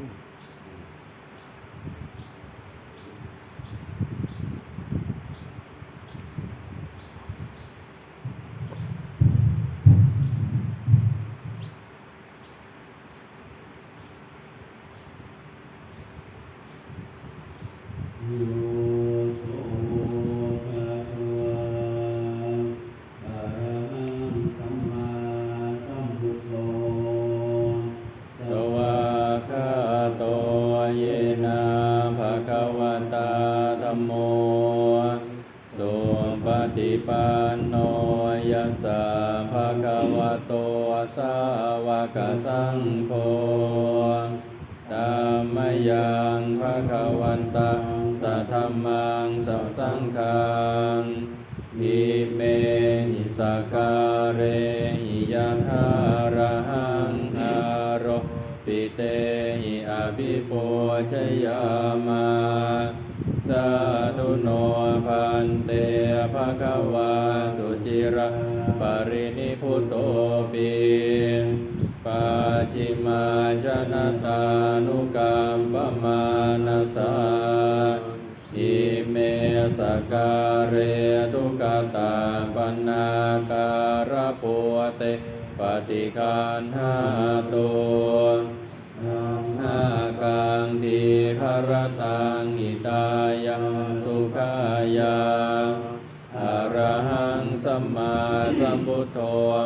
มัน ชยามาสาธุโนพันเตภะคะวาสุจิระปรินิพุตโตปิปัจิมาจนตานุกรรมปมานาสาอิเมสการเรตุกตาปนาการะโพเตปฏิคันหาตุ นากังทีคารตังอิตายังสุขายาอะระหังสัมมาสัมพุทโธ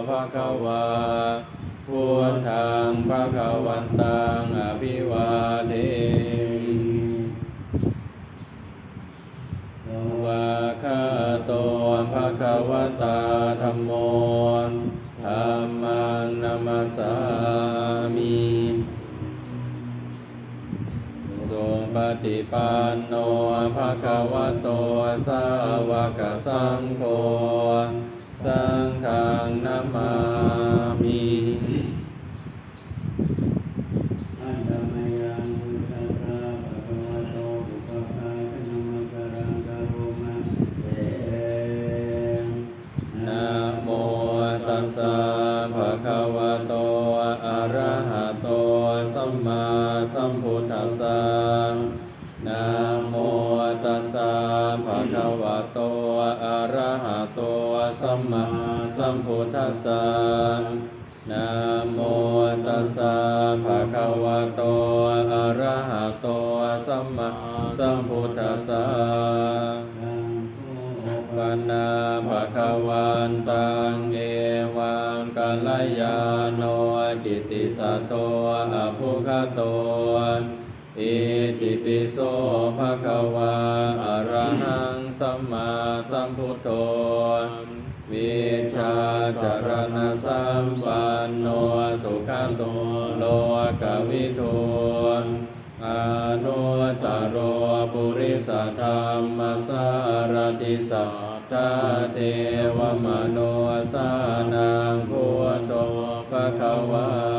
ภะคะวาพุทธังภะคะวันตังอภิวาเท ปฏิปันโนภะคะวะโตสาวกสังโฆสังฆังนามามิอันตมยังพุทธัสสะภะคะวะโตอุปภาคณมะกะรังกะโรมะเตนะโมตัสสะภะคะวะโตอะระหะโตสัมมาสัมพุทธัสสะ นะโมตัสสะภะคะวะโต อะระหะโต สัมมาสัมพุทธัสสะนะโมตัสสะภะคะวะโต อะระหะโต สัมมาสัมพุทธัสสะปนาภะคะวันตังเอวังกัลยาโนกิติสัตโตอะภุคโต อิติปิโสภะคะวะอะระหังสัมมาสัมพุทโธวิชาจารณะสัมปันโนสุขโตโลกวิทูอนุตตรโรปุริสธรรมสารติสัทธาเทวมโนสานังพุทโธภะคะวัน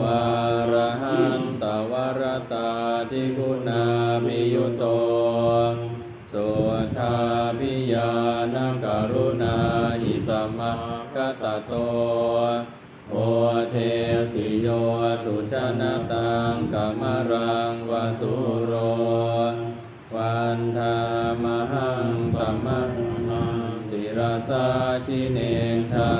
วารหันตวรตาทิคุณามิยุโตสุทาพิยานกรุณาอิสมะกตโตโอเทสิโยสุชนะตังกมรังวสุโร วันธามหังตัมมังศิรสาชิเนนทา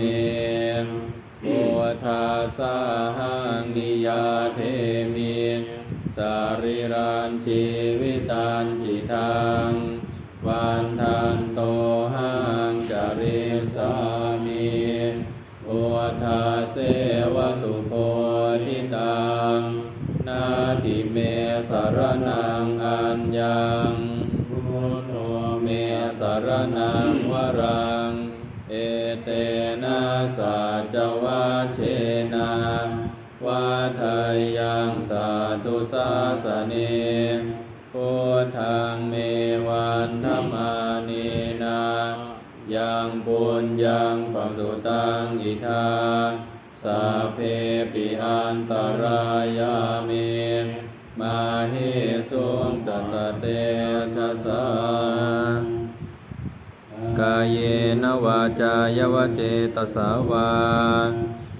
เมิปุทาสาหังนิยาเทมิสาริรันชีวิตันจิทังวันทันโตหังจริสามิอุทาเสวสุโพธิตังนาทิเมสารนังอัญญังพุทโธเมสารนังวรา สัจวัชเชนะวัฏายังสาธุสาสเนพุทธังเมวันธรรมานีนายังปุญญังปสุตังอิทาสาเพปิอันตรายามิมาหิสุงตัสเตชะสา กายเยนวาจายวเจตสาวา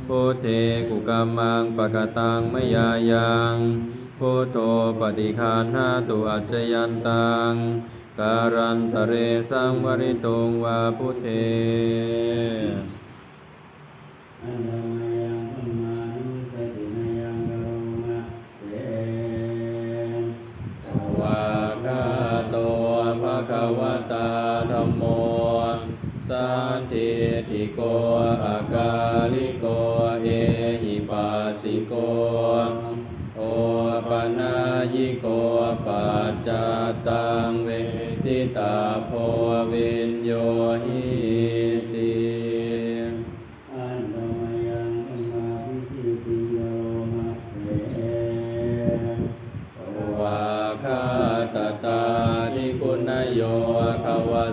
โพเทกุกามังปะกตังมยายังโพโธปฏิคานหาตุอัจจยันตังการันตเรสังวริตงวาพุเทอันธรรมยังธรรมานุสตินยังกโรมะเตวาคาโตภะคะวะตา โมสันติติโกอากาลิโกเอหิปัสสิโกโอปนายิโกปัจจตังเวทิตาโพวินโยหิ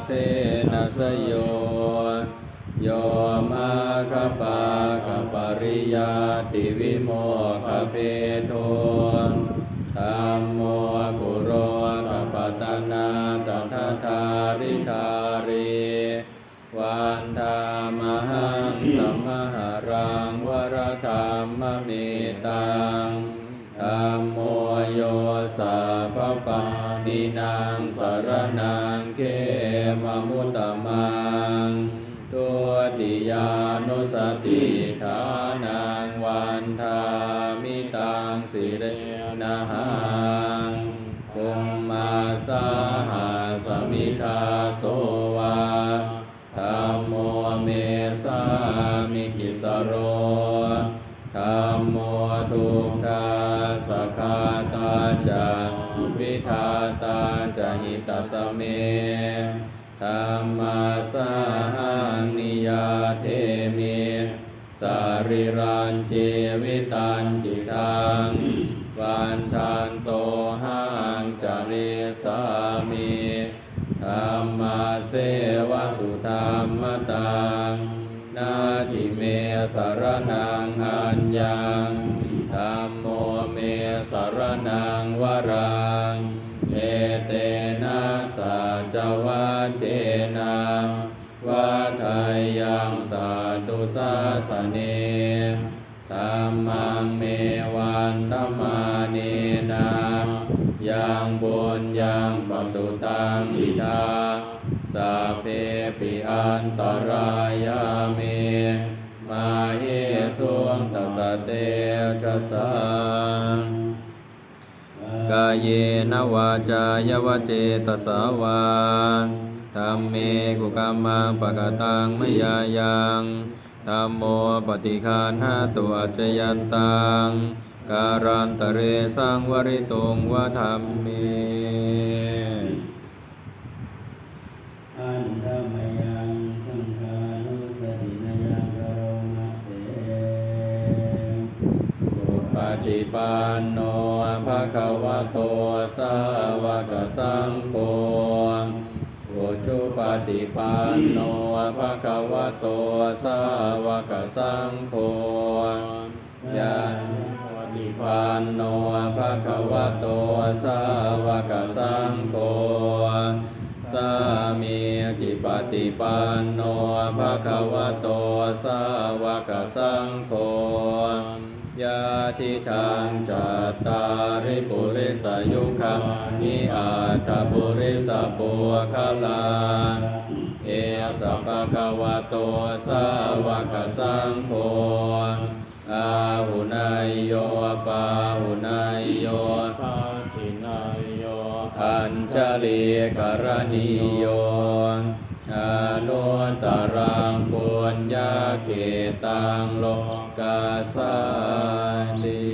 เสนัสโย โยมาคปาคปริยาติวิโมคเพโทธรรมโมกุโรกปตนาตถาธาริธารีวันธามหังสัมหารังวรธรรมเมตังธัมโมโยสัพพปะนินางสารนังเข มมุตตมังตัวติยานุสติฐานังวันทามิตังสิเรนะหังคุมมาสาหาสมิทาโสวาธัมโมเมสามิกิสโรธัมโมทุกขาสัคาตาจา ตาจาหิตาสเมธัมมาสาหังนิยาเทมิสาริรันเจวิตันจิตังวันทันโตหังจาริสามิธัมมาเสวสุธรรมตังนาทิเมสารนังอัญญังธัมโมเมสารนังวรัง สาสเนธัมมังเมวันธรรมานีนายังบุญยังปสุตังอิทาสัพเพปิอันตรายามิมาเยสุงตัสเตชะสากายเยนวาจายวเจตสาวาธรรมเมกุกามังปะกตังมยายัง ธรรมโมปฏิคานาตุอัจจยันตังการันตเรสังวริตุงวธรรมเมอันธรรมยังสังฆานุสตินยังกรมะเสอุปฏิปันโนภะคะวะโตสาวกสังโฆ อุชุปฏิปันโนภะคะวะโตสาวกสังโฆยะฏิปันโนภะคะวะโตสาวกสังโฆสามีจิปฏิปันโนภะคะวะโตสาวกสังโฆ ยาทิทางจัตตาริปุริสยุคานิอาทาปุริสปุคลาเอสัพพะคะวะโตสาวกสังโฆอาหุนายโยปาหุนายโยปาทินายโยอัญชลีกรณีโย อนุตรังปุญญาเขตังโลกาสาลี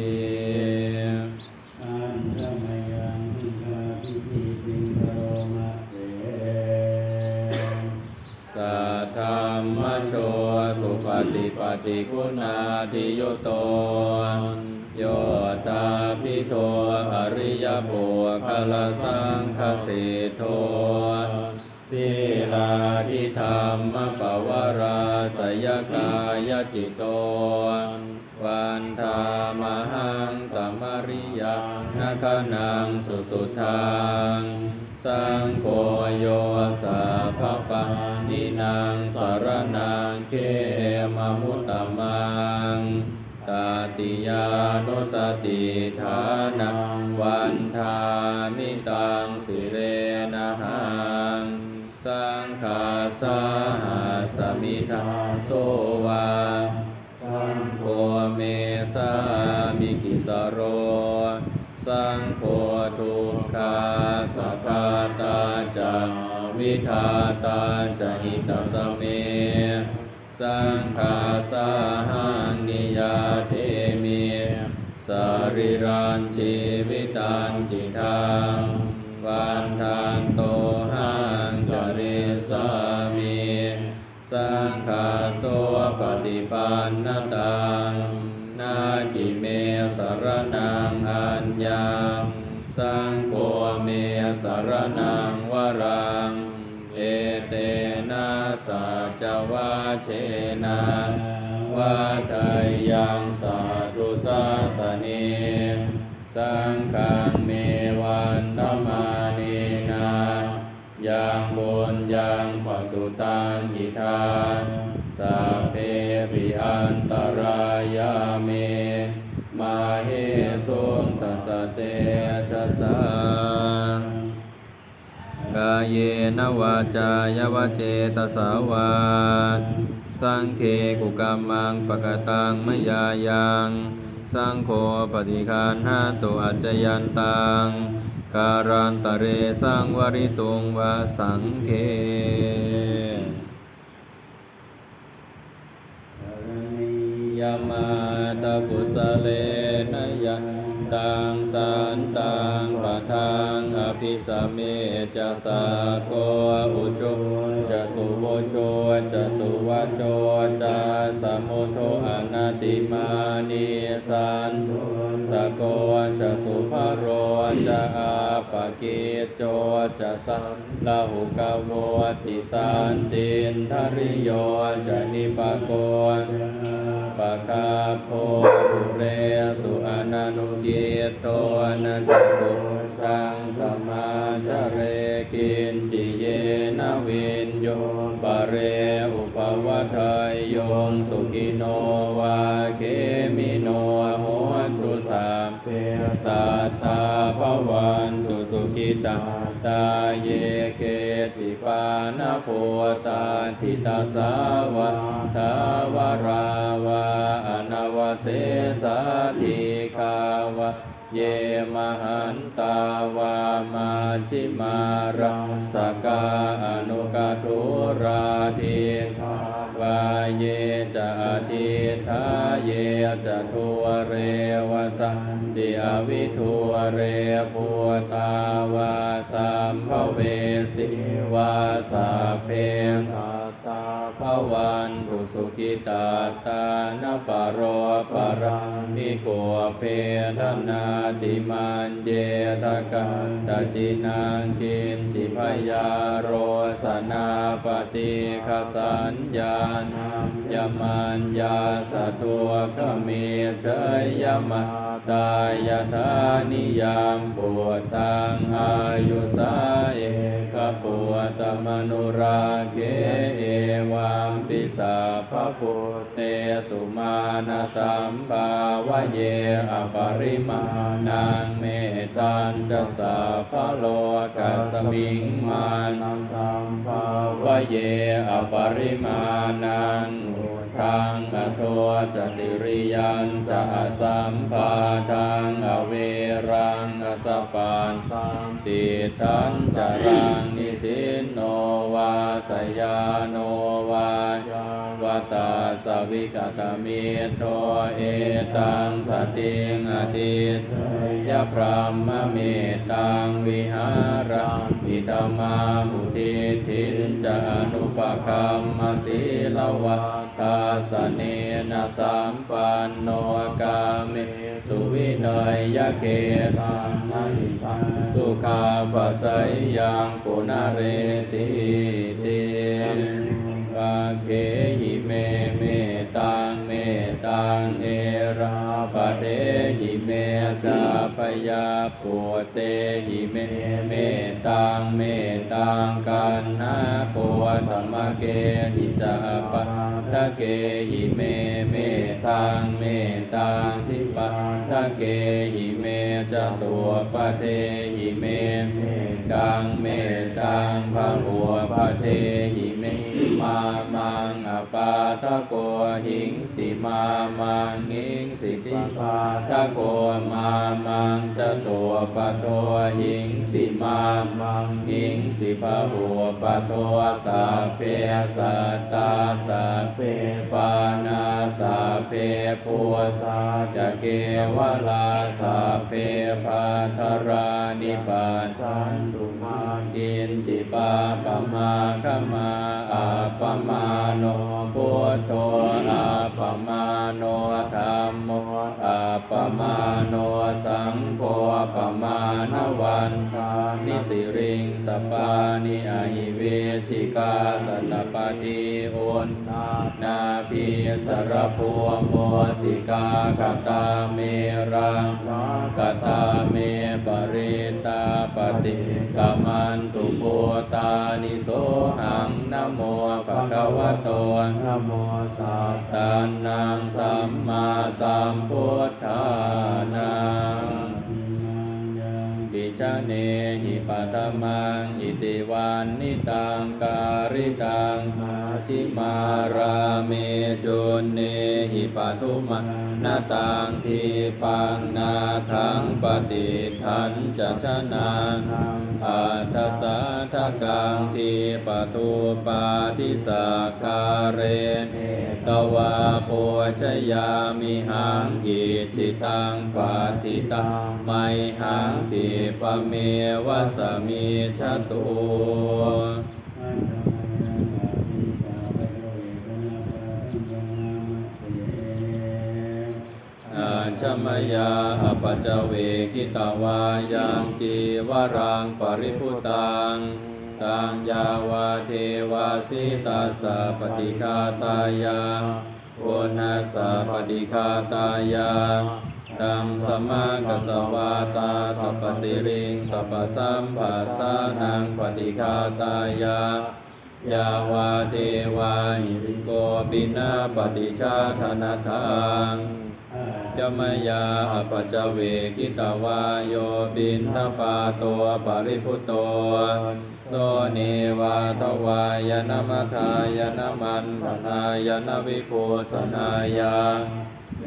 สัทธรรมโชสุปฏิปฏิคุณาติโยโตโยตาพิโตอริยบุคลสังคเสโท ศีลาทิธรรมปวราสยกายจิตโตวันธามหังตมริยังนาคนังสุสุทังสังโฆโยสัพพปะนินางสารนังเขมมุตตมังตาติยานุสติฐานังวันทามิตังสิ มิทาโสวาสังโฆเมสามิกิสโร สังโฆทุกขาสัคาตาจังวิทาตาจหิตาสเม สังฆาสาหังนิยาเทมิสรีรันชีวิตันจิตัง เชนะวัฏยังสาธุสาสเนสังฆังเมวันธมานีนายังบุญยังปสุตังหิทานสัพเพปิอันตรายาเมมาเฮสุงตัสเตชะสัง กายเยนวาจายวเจตสาวาสังเคกุกรรมังปะกตังมยายังสังโฆปฏิคันหาตุอัจจยันตังการันตเรสังวริตุงวาสังเคยามาตะกุสเลนะยัง ตังสันตังปะทังอภิสเมจะสาโกอุจุจะสุโวโจจะสุวัจโจจะสมุโทอนาติมานิสันสโกจะสุภโรจะอาปะกิจโจจะสัมลาหุกโวติสันตินทริโยจะนิปโก คาโพปุเรสุอนันุกิตโตอนะจักกุตังสมาจเรกินจิเยนวินโยปเรอุปวัฏยโยงสุขิโนวาเคมิโนโหตุสามเพสัตตาภวัน สุขิตาตาเยเกจิปานะโพตาทิตาสาวะทาวราวาอนาวเสสาธิกาวะเยมหันตาวามาชิมารัสกาอนุกาทุราทิวาาเยจะอธิทาเยจะทุเรวสังติอวิทุเรปุตาวาสัมภเวสิวาสาเพสา ภวันตุสุขิตาตานปโรปรังนิโกเพทนาติมันเยทกันตจินังกินจิพยาโรสนาปฏิคสัญญานังยมันยาสตัวขมีเชยยมตายธานิยามปวดตังอายุสาเอกปวดมนุราเกเอวามปิสาภพุเตสุมาณสัมภาวเยอปริมานังเมตันจะสาพโลกัสมิงมานังสัมภาวเยอปริมานังทังอโทจติริยันจะสัมภาทังอเวรังอสปปานติทันจารังนิสินโนวาสยาโนวาวตาสวิกตมิโตเอตังสติงอติยะพรหมเมตังวิหารังอิตมามุทิทินจะอนุปคัมมสีลวะตาสเนนะสัมปันโนกาเมสุวินัยยะเกตังนิพันตุคาภาสัยยังปุนาเรติติ เคหิเมเมตังเมตังเอราปเทหิเมจาปยาปุเตหิเมเมตังเมตังกันนาโคธรรมเกหิจาปะทะเกหิเมเมตังเมตังทิปะทะเกหิเมจตัวปเทหิเมเมตังเมตังภะหัวปเทหิเม มามังอปาทะโกหิงสิมามังหิงสิติปาทะโกมามังจะตัวปะโทหิงสิมามังหิงสิภะหัวปะโทสัพเพสัตตาสัพเพปานาสัพเพพุทธาจะเกวลาสัพเพพัทรานิพานันตุ อินติปาปมาคมาอาปมาโนพุทโธอาปมาโนธรรมโมอาปมาโนสังโฆปมาณวันต สปานิอหิเวชิกาสัตตปฏิโอนนานาพิสรพัวโมสิกากตาเมรังกตาเมปริตาปฏิกามันตุโพตานิโสหังนโมภะคะวะโตนโมสัตตานังสัมมาสัมพุทธานัง ปิชเนหิปัตมังอิติวันนิตังการิตังมาชิมาราเมจุนเนหิปัทุมนาตังทีปังนาทังปฏิทันจะชนะอัตสาทกังทีปทุปาทิสาคาเรนตวาโปชยามิหังกิจิตังปาทิตังไมหังทิปะเมวะสมิชตุชมยาอปจเวกิตาวายังจีวรังปริพุตังตังยาวาเทวาสิตาสะปฏิคาตายาปุณาสะปฏิคาตายา ตังสมากัสวาตาสัพสิริงสัพสัมปัสสานังปฏิคาตายายาวาเทวาหิริโกปินาปฏิชาธนาทังจมยาอปจเวคิตาวาโยปินทปาตัวปริพุตโตโสเนวาทวายนมัทายนมันพนายนวิภูสนายา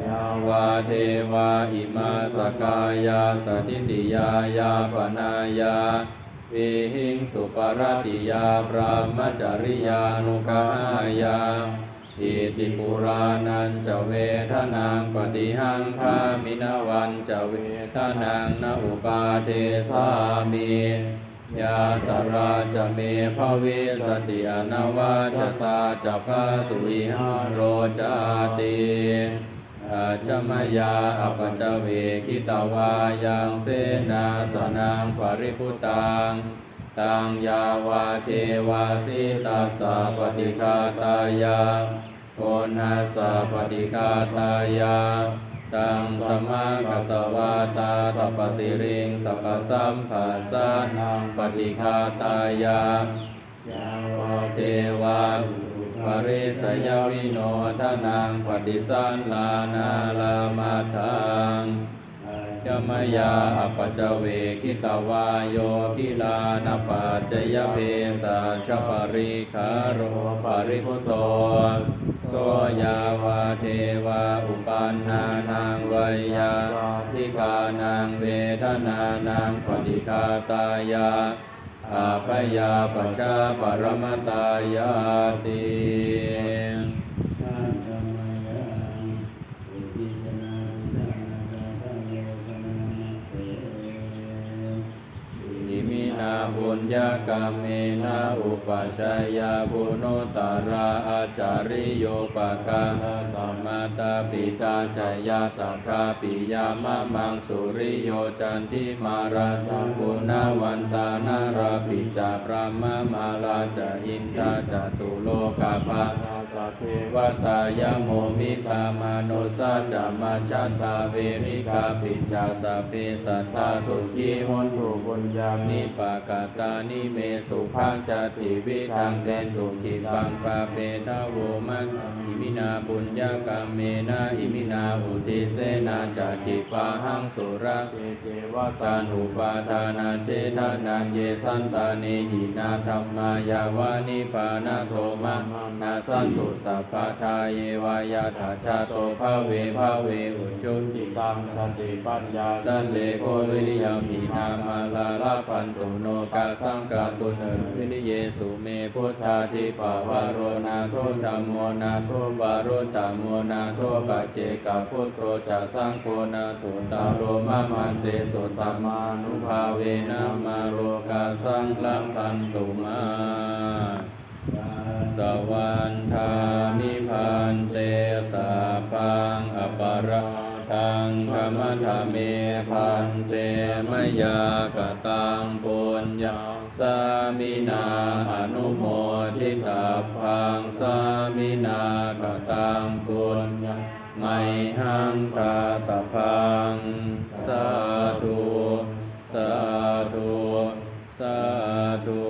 ยาวาเทวาอิมาสกายาสถิติยายาปนายาวิหิงสุปรติยาพระมจริยานุกหายาอิติปุรานันจะเวทนางปฏิหังคามินวันจะเวทนางนอุปาเทสามียาตราจะเมภเวสติอนาวาจตาจะพาสุวิหารโรจาติ อาจมยาอปจเวคิตาวายังเสนาสนางปริพุตังตังยาวาเทวาสิตาสาปฏิคาตายาโกนาสาปฏิคาตายาตังสมากัสวาตาตปสิริงสัพสัมภาสานังปฏิคาตายายาวาเทวา ปริสยวิโนทนังปฏิสันลานาลามาทังจยมยาอปจเวคิตวาโยคิลานปัจจยเพสาชปริคารโรปริพุตโตโสยาวาเทวาอุปันนานังไวยาทิกานังเวทนานังปฏิคาตายา อาปยาปชาปรมตายาติ นาบุญญากรรมเมนะอุปัชฌายาบุโนตาราอาจาริโยปะกังตัมมาตาปิตาจายาตถาปิยามะมังสุริโยจันทิมาราบุณวันตานาราปิจาพระมะมาลาจอินทาจตุโลกาภาเทวตายโมมิตามานุสาจามาจัตตาเวริกาปิจาสพเพสัตตาสุขีมนตุปุญญามิปากาตานิเมสุขังจติวิทังเตนตุขิปังปาเปทาโวมัสอิมินาปุญญากรรมเมนะอิมินาอุติเสนาจติปาหังสุระเกเจวตานุปาทานาเชทานังเยสันตาเนหินาธรรมายาวานิปานาโทมังนาสันตุสัพพทาเยวายาถาชาโตภาเวภาเวอุจุติตังสติปัญญาสันเลโกวิริยมินามาลาลาพันตุโนกาสังกาตุเนวิริเยสุเมพุทธาทิปาวารโรนาโทธรรมโมนาโทวารุตตมโมนาโทปัจเจกพุทโธจะสังโฆนาโทตาโรมามันเตสุตตมานุภาเวนะมาโลกาสังลัมพันตุมาสวันทามิพันเตสาปังอปารา ทังธรรมธรรมเมพันเตมยากตังปุญญาสามินาอนุโมทิตาพังสามินากตังปุญญาไมหังตาตาพังสาธุสาธุสาธุ